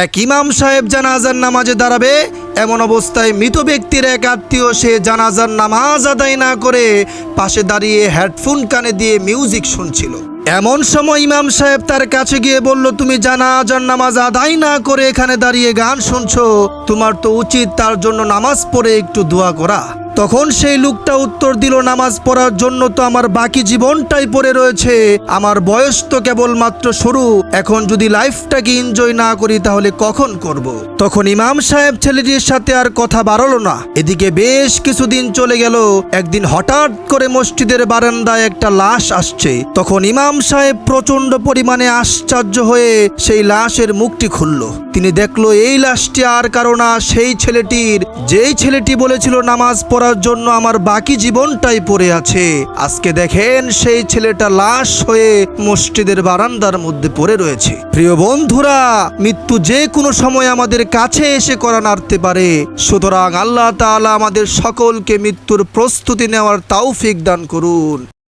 এক ইমাম সাহেব জানাজার নামাজে দাঁড়াবে, এমন অবস্থায় মৃত ব্যক্তির এক আত্মীয় সে জানাজার নামাজ আদায় না করে পাশে দাঁড়িয়ে হেডফোন কানে দিয়ে মিউজিক শুনছিল। এমন সময় ইমাম সাহেব তার কাছে গিয়ে বলল, তুমি জানাজার নামাজ আদায় না করে এখানে দাঁড়িয়ে গান শুনছো, তোমার তো উচিত তার জন্য নামাজ পড়ে একটু দোয়া করা। তখন সেই লোকটা উত্তর দিল, নামাজ পড়ার জন্য তো আমার বাকি জীবনটাই পড়ে রয়েছে। আমার বয়স তো কেবল মাত্র শুরু। এখন যদি লাইফটাকে এনজয় না করি, তাহলে কখন করব। তখন ইমাম সাহেব ছেলেটির সাথে আর কথা বাড়লো না। এদিকে বেশ কিছুদিন চলে গেল। একদিন হঠাৎ করে মসজিদের বারান্দায় একটা লাশ আসছে। তখন ইমাম সাহেব প্রচণ্ড পরিমাণে আশ্চর্য হয়ে সেই লাশের মুখটি খুলল। তিনি দেখল, এই লাশটি আর কারও না, সেই ছেলেটির। যেই ছেলেটি বলেছিল, নামাজ পড়ার জন্য আমার বাকি জীবনটাই পড়ে আছে। আজকে দেখেন সেই ছেলেটা লাশ হয়ে মসজিদের বারান্দার মধ্যে পড়ে রয়েছে। প্রিয় বন্ধুরা, মৃত্যু যে কোনো সময় আমাদের কাছে এসে করা নাড়তে পারে। সুতরাং আল্লাহ তালা আমাদের সকলকে মৃত্যুর প্রস্তুতি নেওয়ার তাওফিক দান করুন।